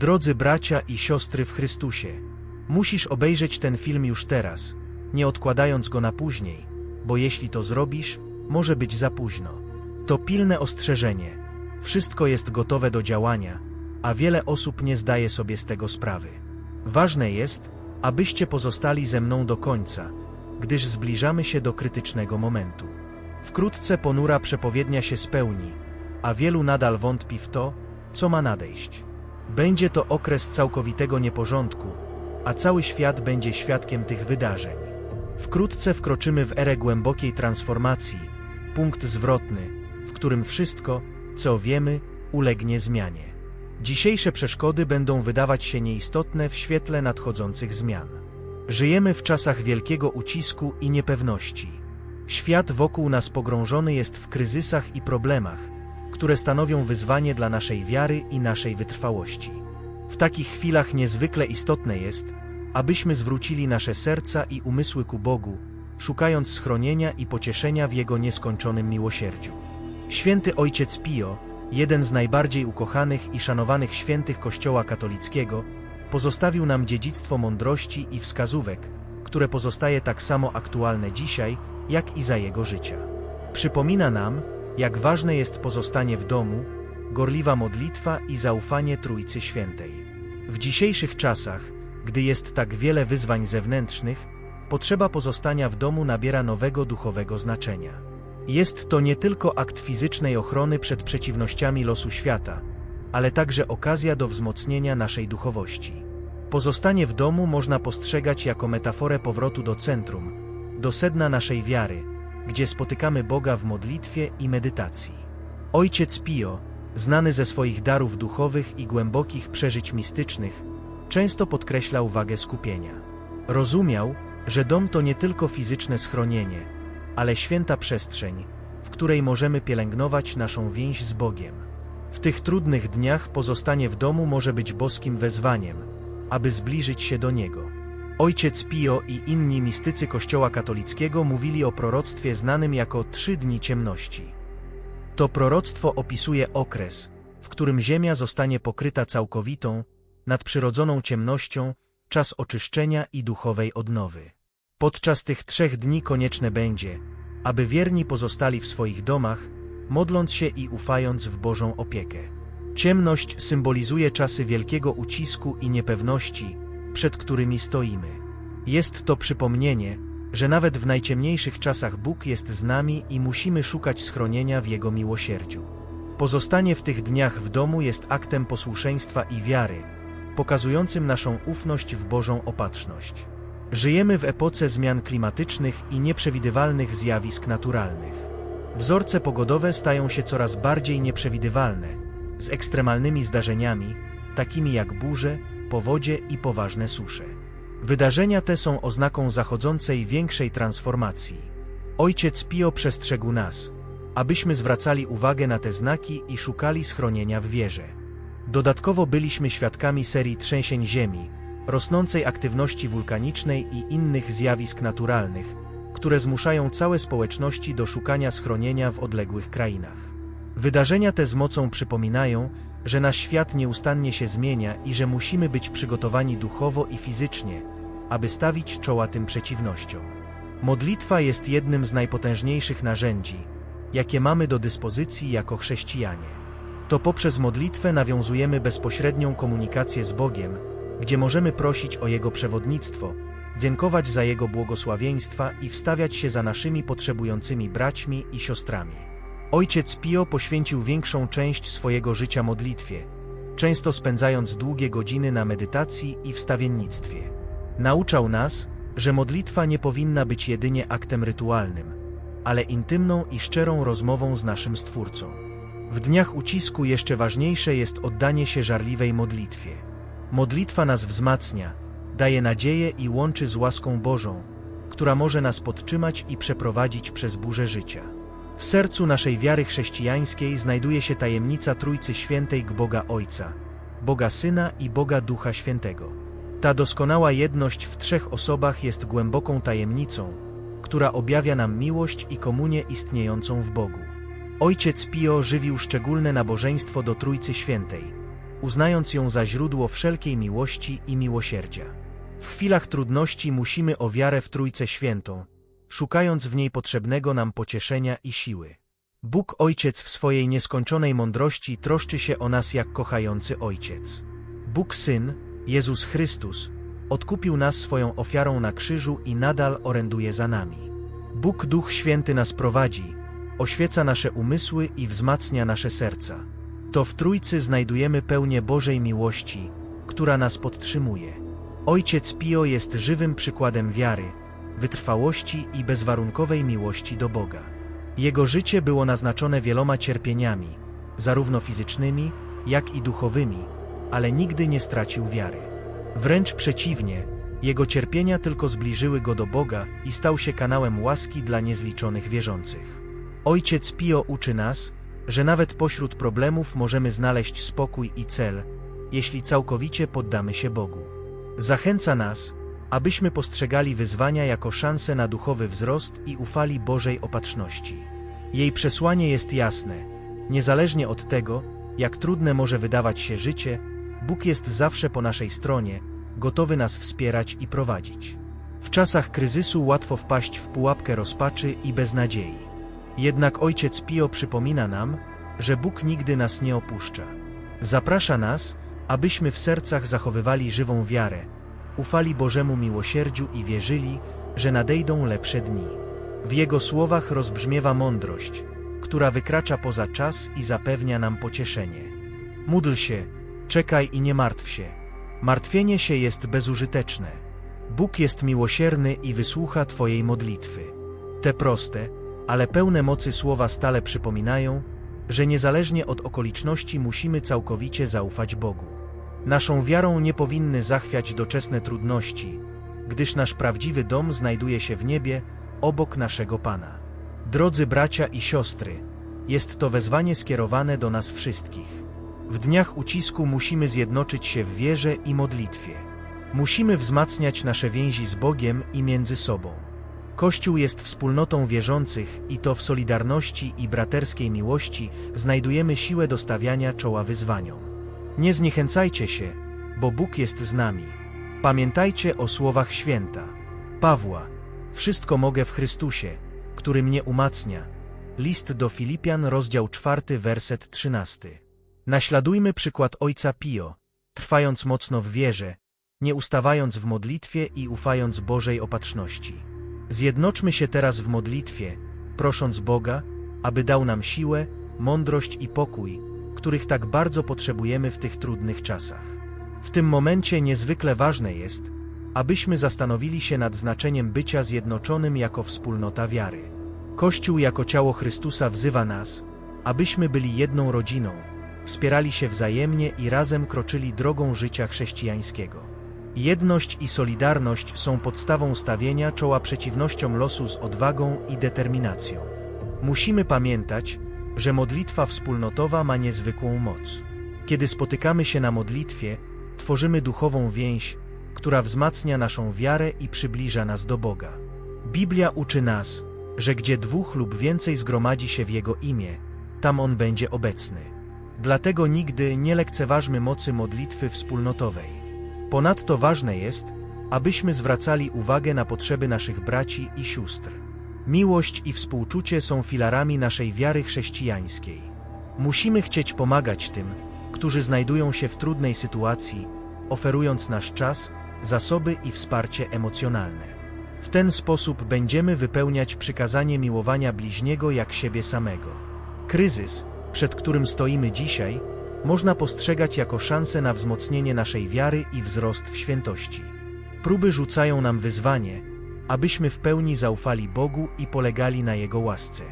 Drodzy bracia i siostry w Chrystusie, musisz obejrzeć ten film już teraz, nie odkładając go na później, bo jeśli to zrobisz, może być za późno. To pilne ostrzeżenie. Wszystko jest gotowe do działania, a wiele osób nie zdaje sobie z tego sprawy. Ważne jest, abyście pozostali ze mną do końca, gdyż zbliżamy się do krytycznego momentu. Wkrótce ponura przepowiednia się spełni, a wielu nadal wątpi w to, co ma nadejść. Będzie to okres całkowitego nieporządku, a cały świat będzie świadkiem tych wydarzeń. Wkrótce wkroczymy w erę głębokiej transformacji, punkt zwrotny, w którym wszystko, co wiemy, ulegnie zmianie. Dzisiejsze przeszkody będą wydawać się nieistotne w świetle nadchodzących zmian. Żyjemy w czasach wielkiego ucisku i niepewności. Świat wokół nas pogrążony jest w kryzysach i problemach, które stanowią wyzwanie dla naszej wiary i naszej wytrwałości. W takich chwilach niezwykle istotne jest, abyśmy zwrócili nasze serca i umysły ku Bogu, szukając schronienia i pocieszenia w Jego nieskończonym miłosierdziu. Święty Ojciec Pio, jeden z najbardziej ukochanych i szanowanych świętych Kościoła katolickiego, pozostawił nam dziedzictwo mądrości i wskazówek, które pozostaje tak samo aktualne dzisiaj, jak i za jego życia. Przypomina nam, jak ważne jest pozostanie w domu, gorliwa modlitwa i zaufanie Trójcy Świętej. W dzisiejszych czasach, gdy jest tak wiele wyzwań zewnętrznych, potrzeba pozostania w domu nabiera nowego duchowego znaczenia. Jest to nie tylko akt fizycznej ochrony przed przeciwnościami losu świata, ale także okazja do wzmocnienia naszej duchowości. Pozostanie w domu można postrzegać jako metaforę powrotu do centrum, do sedna naszej wiary, gdzie spotykamy Boga w modlitwie i medytacji. Ojciec Pio, znany ze swoich darów duchowych i głębokich przeżyć mistycznych, często podkreślał wagę skupienia. Rozumiał, że dom to nie tylko fizyczne schronienie, ale święta przestrzeń, w której możemy pielęgnować naszą więź z Bogiem. W tych trudnych dniach pozostanie w domu może być boskim wezwaniem, aby zbliżyć się do Niego. Ojciec Pio i inni mistycy Kościoła katolickiego mówili o proroctwie znanym jako Trzy Dni Ciemności. To proroctwo opisuje okres, w którym Ziemia zostanie pokryta całkowitą, nadprzyrodzoną ciemnością, czas oczyszczenia i duchowej odnowy. Podczas tych trzech dni konieczne będzie, aby wierni pozostali w swoich domach, modląc się i ufając w Bożą opiekę. Ciemność symbolizuje czasy wielkiego ucisku i niepewności, przed którymi stoimy. Jest to przypomnienie, że nawet w najciemniejszych czasach Bóg jest z nami i musimy szukać schronienia w Jego miłosierdziu. Pozostanie w tych dniach w domu jest aktem posłuszeństwa i wiary, pokazującym naszą ufność w Bożą opatrzność. Żyjemy w epoce zmian klimatycznych i nieprzewidywalnych zjawisk naturalnych. Wzorce pogodowe stają się coraz bardziej nieprzewidywalne, z ekstremalnymi zdarzeniami, takimi jak burze, powodzie i poważne susze. Wydarzenia te są oznaką zachodzącej większej transformacji. Ojciec Pio przestrzegł nas, abyśmy zwracali uwagę na te znaki i szukali schronienia w wierze. Dodatkowo byliśmy świadkami serii trzęsień ziemi, rosnącej aktywności wulkanicznej i innych zjawisk naturalnych, które zmuszają całe społeczności do szukania schronienia w odległych krainach. Wydarzenia te z mocą przypominają, że nasz świat nieustannie się zmienia i że musimy być przygotowani duchowo i fizycznie, aby stawić czoła tym przeciwnościom. Modlitwa jest jednym z najpotężniejszych narzędzi, jakie mamy do dyspozycji jako chrześcijanie. To poprzez modlitwę nawiązujemy bezpośrednią komunikację z Bogiem, gdzie możemy prosić o Jego przewodnictwo, dziękować za Jego błogosławieństwa i wstawiać się za naszymi potrzebującymi braćmi i siostrami. Ojciec Pio poświęcił większą część swojego życia modlitwie, często spędzając długie godziny na medytacji i wstawiennictwie. Nauczał nas, że modlitwa nie powinna być jedynie aktem rytualnym, ale intymną i szczerą rozmową z naszym Stwórcą. W dniach ucisku jeszcze ważniejsze jest oddanie się żarliwej modlitwie. Modlitwa nas wzmacnia, daje nadzieję i łączy z łaską Bożą, która może nas podtrzymać i przeprowadzić przez burzę życia. W sercu naszej wiary chrześcijańskiej znajduje się tajemnica Trójcy Świętej Boga Ojca, Boga Syna i Boga Ducha Świętego. Ta doskonała jedność w trzech osobach jest głęboką tajemnicą, która objawia nam miłość i komunię istniejącą w Bogu. Ojciec Pio żywił szczególne nabożeństwo do Trójcy Świętej, uznając ją za źródło wszelkiej miłości i miłosierdzia. W chwilach trudności musimy o wiarę w Trójcę Świętą, szukając w niej potrzebnego nam pocieszenia i siły. Bóg Ojciec w swojej nieskończonej mądrości troszczy się o nas jak kochający Ojciec. Bóg Syn, Jezus Chrystus, odkupił nas swoją ofiarą na krzyżu i nadal oręduje za nami. Bóg Duch Święty nas prowadzi, oświeca nasze umysły i wzmacnia nasze serca. To w Trójcy znajdujemy pełnię Bożej miłości, która nas podtrzymuje. Ojciec Pio jest żywym przykładem wiary, wytrwałości i bezwarunkowej miłości do Boga. Jego życie było naznaczone wieloma cierpieniami, zarówno fizycznymi, jak i duchowymi, ale nigdy nie stracił wiary. Wręcz przeciwnie, jego cierpienia tylko zbliżyły go do Boga i stał się kanałem łaski dla niezliczonych wierzących. Ojciec Pio uczy nas, że nawet pośród problemów możemy znaleźć spokój i cel, jeśli całkowicie poddamy się Bogu. Zachęca nas, abyśmy postrzegali wyzwania jako szansę na duchowy wzrost i ufali Bożej opatrzności. Jej przesłanie jest jasne. Niezależnie od tego, jak trudne może wydawać się życie, Bóg jest zawsze po naszej stronie, gotowy nas wspierać i prowadzić. W czasach kryzysu łatwo wpaść w pułapkę rozpaczy i beznadziei. Jednak Ojciec Pio przypomina nam, że Bóg nigdy nas nie opuszcza. Zaprasza nas, abyśmy w sercach zachowywali żywą wiarę, ufali Bożemu miłosierdziu i wierzyli, że nadejdą lepsze dni. W Jego słowach rozbrzmiewa mądrość, która wykracza poza czas i zapewnia nam pocieszenie. Módl się, czekaj i nie martw się. Martwienie się jest bezużyteczne. Bóg jest miłosierny i wysłucha Twojej modlitwy. Te proste, ale pełne mocy słowa stale przypominają, że niezależnie od okoliczności musimy całkowicie zaufać Bogu. Naszą wiarą nie powinny zachwiać doczesne trudności, gdyż nasz prawdziwy dom znajduje się w niebie, obok naszego Pana. Drodzy bracia i siostry, jest to wezwanie skierowane do nas wszystkich. W dniach ucisku musimy zjednoczyć się w wierze i modlitwie. Musimy wzmacniać nasze więzi z Bogiem i między sobą. Kościół jest wspólnotą wierzących i to w solidarności i braterskiej miłości znajdujemy siłę do stawiania czoła wyzwaniom. Nie zniechęcajcie się, bo Bóg jest z nami. Pamiętajcie o słowach święta. Pawła, wszystko mogę w Chrystusie, który mnie umacnia. List do Filipian, rozdział 4, werset 13. Naśladujmy przykład ojca Pio, trwając mocno w wierze, nie ustawając w modlitwie i ufając Bożej opatrzności. Zjednoczmy się teraz w modlitwie, prosząc Boga, aby dał nam siłę, mądrość i pokój, których tak bardzo potrzebujemy w tych trudnych czasach. W tym momencie niezwykle ważne jest, abyśmy zastanowili się nad znaczeniem bycia zjednoczonym jako wspólnota wiary. Kościół jako ciało Chrystusa wzywa nas, abyśmy byli jedną rodziną, wspierali się wzajemnie i razem kroczyli drogą życia chrześcijańskiego. Jedność i solidarność są podstawą stawienia czoła przeciwnościom losu z odwagą i determinacją. Musimy pamiętać, że modlitwa wspólnotowa ma niezwykłą moc. Kiedy spotykamy się na modlitwie, tworzymy duchową więź, która wzmacnia naszą wiarę i przybliża nas do Boga. Biblia uczy nas, że gdzie dwóch lub więcej zgromadzi się w Jego imię, tam On będzie obecny. Dlatego nigdy nie lekceważmy mocy modlitwy wspólnotowej. Ponadto ważne jest, abyśmy zwracali uwagę na potrzeby naszych braci i sióstr. Miłość i współczucie są filarami naszej wiary chrześcijańskiej. Musimy chcieć pomagać tym, którzy znajdują się w trudnej sytuacji, oferując nasz czas, zasoby i wsparcie emocjonalne. W ten sposób będziemy wypełniać przykazanie miłowania bliźniego jak siebie samego. Kryzys, przed którym stoimy dzisiaj, można postrzegać jako szansę na wzmocnienie naszej wiary i wzrost w świętości. Próby rzucają nam wyzwanie, abyśmy w pełni zaufali Bogu i polegali na Jego łasce.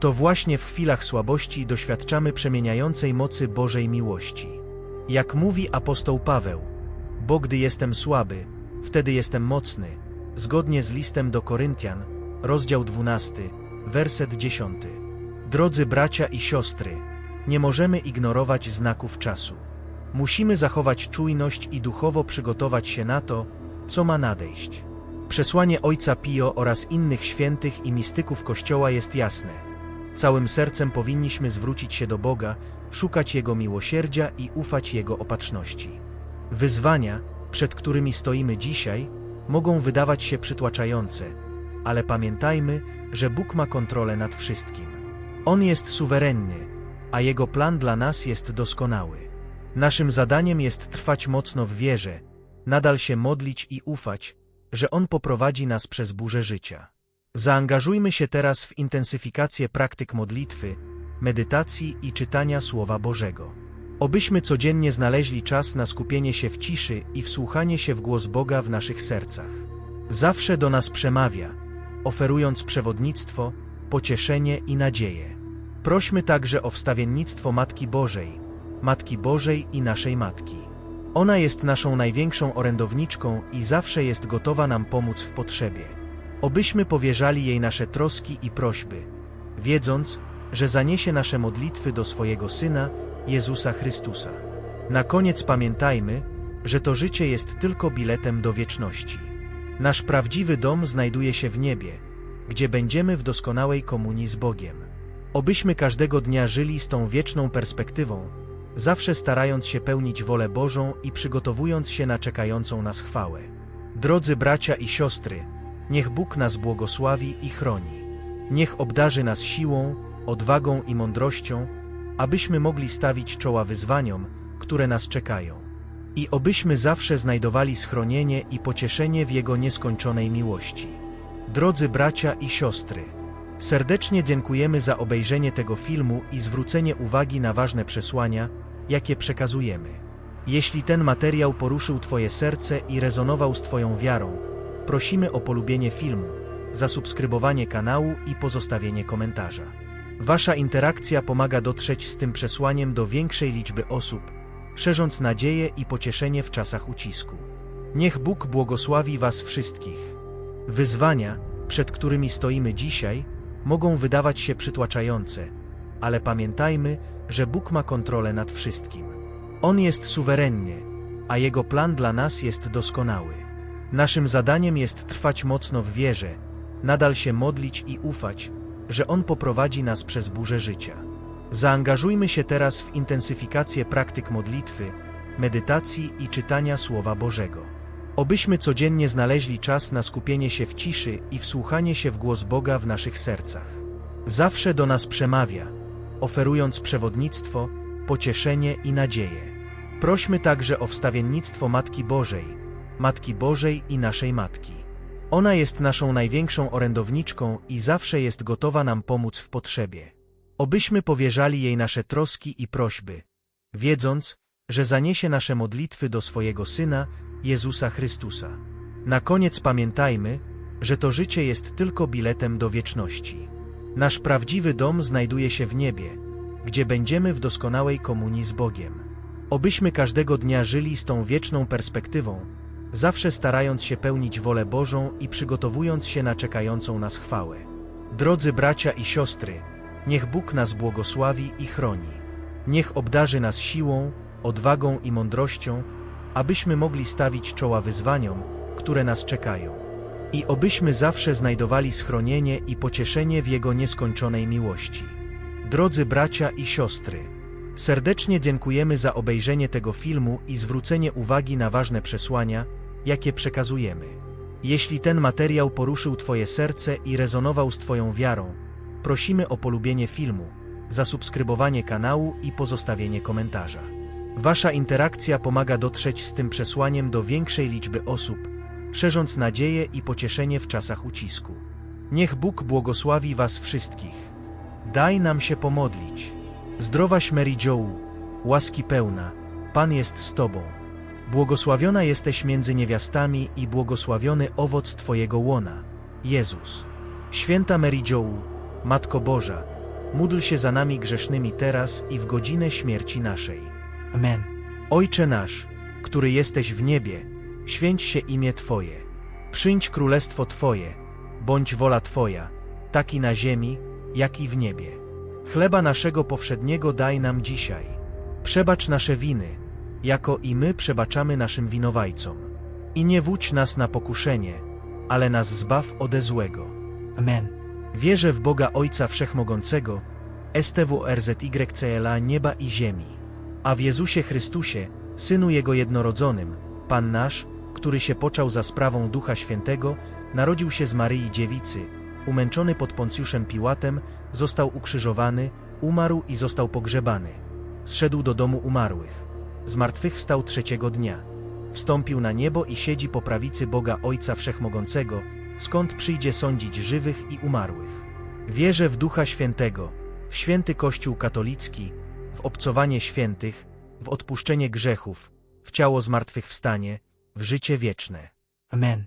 To właśnie w chwilach słabości doświadczamy przemieniającej mocy Bożej miłości. Jak mówi apostoł Paweł, bo gdy jestem słaby, wtedy jestem mocny, zgodnie z listem do Koryntian, rozdział 12, werset 10. Drodzy bracia i siostry, nie możemy ignorować znaków czasu. Musimy zachować czujność i duchowo przygotować się na to, co ma nadejść. Przesłanie Ojca Pio oraz innych świętych i mistyków Kościoła jest jasne. Całym sercem powinniśmy zwrócić się do Boga, szukać Jego miłosierdzia i ufać Jego opatrzności. Wyzwania, przed którymi stoimy dzisiaj, mogą wydawać się przytłaczające, ale pamiętajmy, że Bóg ma kontrolę nad wszystkim. On jest suwerenny, a Jego plan dla nas jest doskonały. Naszym zadaniem jest trwać mocno w wierze, nadal się modlić i ufać, że On poprowadzi nas przez burzę życia. Zaangażujmy się teraz w intensyfikację praktyk modlitwy, medytacji i czytania Słowa Bożego. Obyśmy codziennie znaleźli czas na skupienie się w ciszy i wsłuchanie się w głos Boga w naszych sercach. Zawsze do nas przemawia, oferując przewodnictwo, pocieszenie i nadzieję. Prośmy także o wstawiennictwo Matki Bożej, Matki Bożej i naszej Matki. Ona jest naszą największą orędowniczką i zawsze jest gotowa nam pomóc w potrzebie. Obyśmy powierzali jej nasze troski i prośby, wiedząc, że zaniesie nasze modlitwy do swojego Syna, Jezusa Chrystusa. Na koniec pamiętajmy, że to życie jest tylko biletem do wieczności. Nasz prawdziwy dom znajduje się w niebie, gdzie będziemy w doskonałej komunii z Bogiem. Obyśmy każdego dnia żyli z tą wieczną perspektywą, zawsze starając się pełnić wolę Bożą i przygotowując się na czekającą nas chwałę. Drodzy bracia i siostry, niech Bóg nas błogosławi i chroni. Niech obdarzy nas siłą, odwagą i mądrością, abyśmy mogli stawić czoła wyzwaniom, które nas czekają. I obyśmy zawsze znajdowali schronienie i pocieszenie w Jego nieskończonej miłości. Drodzy bracia i siostry, serdecznie dziękujemy za obejrzenie tego filmu i zwrócenie uwagi na ważne przesłania, jakie przekazujemy. Jeśli ten materiał poruszył Twoje serce i rezonował z Twoją wiarą, prosimy o polubienie filmu, zasubskrybowanie kanału i pozostawienie komentarza. Wasza interakcja pomaga dotrzeć z tym przesłaniem do większej liczby osób, szerząc nadzieję i pocieszenie w czasach ucisku. Niech Bóg błogosławi Was wszystkich. Wyzwania, przed którymi stoimy dzisiaj, mogą wydawać się przytłaczające, ale pamiętajmy, że Bóg ma kontrolę nad wszystkim. On jest suwerenny, a Jego plan dla nas jest doskonały. Naszym zadaniem jest trwać mocno w wierze, nadal się modlić i ufać, że On poprowadzi nas przez burzę życia. Zaangażujmy się teraz w intensyfikację praktyk modlitwy, medytacji i czytania Słowa Bożego. Obyśmy codziennie znaleźli czas na skupienie się w ciszy i wsłuchanie się w głos Boga w naszych sercach. Zawsze do nas przemawia, oferując przewodnictwo, pocieszenie i nadzieję. Prośmy także o wstawiennictwo Matki Bożej, Matki Bożej i naszej Matki. Ona jest naszą największą orędowniczką i zawsze jest gotowa nam pomóc w potrzebie. Obyśmy powierzali jej nasze troski i prośby, wiedząc, że zaniesie nasze modlitwy do swojego Syna, Jezusa Chrystusa. Na koniec pamiętajmy, że to życie jest tylko biletem do wieczności. Nasz prawdziwy dom znajduje się w niebie, gdzie będziemy w doskonałej komunii z Bogiem. Obyśmy każdego dnia żyli z tą wieczną perspektywą, zawsze starając się pełnić wolę Bożą i przygotowując się na czekającą nas chwałę. Drodzy bracia i siostry, niech Bóg nas błogosławi i chroni. Niech obdarzy nas siłą, odwagą i mądrością, abyśmy mogli stawić czoła wyzwaniom, które nas czekają. I obyśmy zawsze znajdowali schronienie i pocieszenie w Jego nieskończonej miłości. Drodzy bracia i siostry, serdecznie dziękujemy za obejrzenie tego filmu i zwrócenie uwagi na ważne przesłania, jakie przekazujemy. Jeśli ten materiał poruszył Twoje serce i rezonował z Twoją wiarą, prosimy o polubienie filmu, zasubskrybowanie kanału i pozostawienie komentarza. Wasza interakcja pomaga dotrzeć z tym przesłaniem do większej liczby osób, szerząc nadzieję i pocieszenie w czasach ucisku. Niech Bóg błogosławi Was wszystkich. Daj nam się pomodlić. Zdrowaś Mary Jo, łaski pełna, Pan jest z Tobą. Błogosławiona jesteś między niewiastami i błogosławiony owoc Twojego łona, Jezus. Święta Mary Jo, Matko Boża, módl się za nami grzesznymi teraz i w godzinę śmierci naszej. Amen. Ojcze nasz, który jesteś w niebie, święć się imię Twoje. Przyjdź królestwo Twoje, bądź wola Twoja, tak i na ziemi, jak i w niebie. Chleba naszego powszedniego daj nam dzisiaj. Przebacz nasze winy, jako i my przebaczamy naszym winowajcom. I nie wódź nas na pokuszenie, ale nas zbaw ode złego. Amen. Wierzę w Boga Ojca Wszechmogącego, STWRZYCLA nieba i ziemi. A w Jezusie Chrystusie, Synu Jego jednorodzonym, Pan nasz, który się począł za sprawą Ducha Świętego, narodził się z Maryi Dziewicy, umęczony pod Poncjuszem Piłatem, został ukrzyżowany, umarł i został pogrzebany. Zszedł do domu umarłych. Zmartwychwstał trzeciego dnia. Wstąpił na niebo i siedzi po prawicy Boga Ojca Wszechmogącego, skąd przyjdzie sądzić żywych i umarłych. Wierzę w Ducha Świętego, w święty Kościół katolicki, w obcowanie świętych, w odpuszczenie grzechów, w ciało zmartwychwstanie, w życie wieczne. Amen.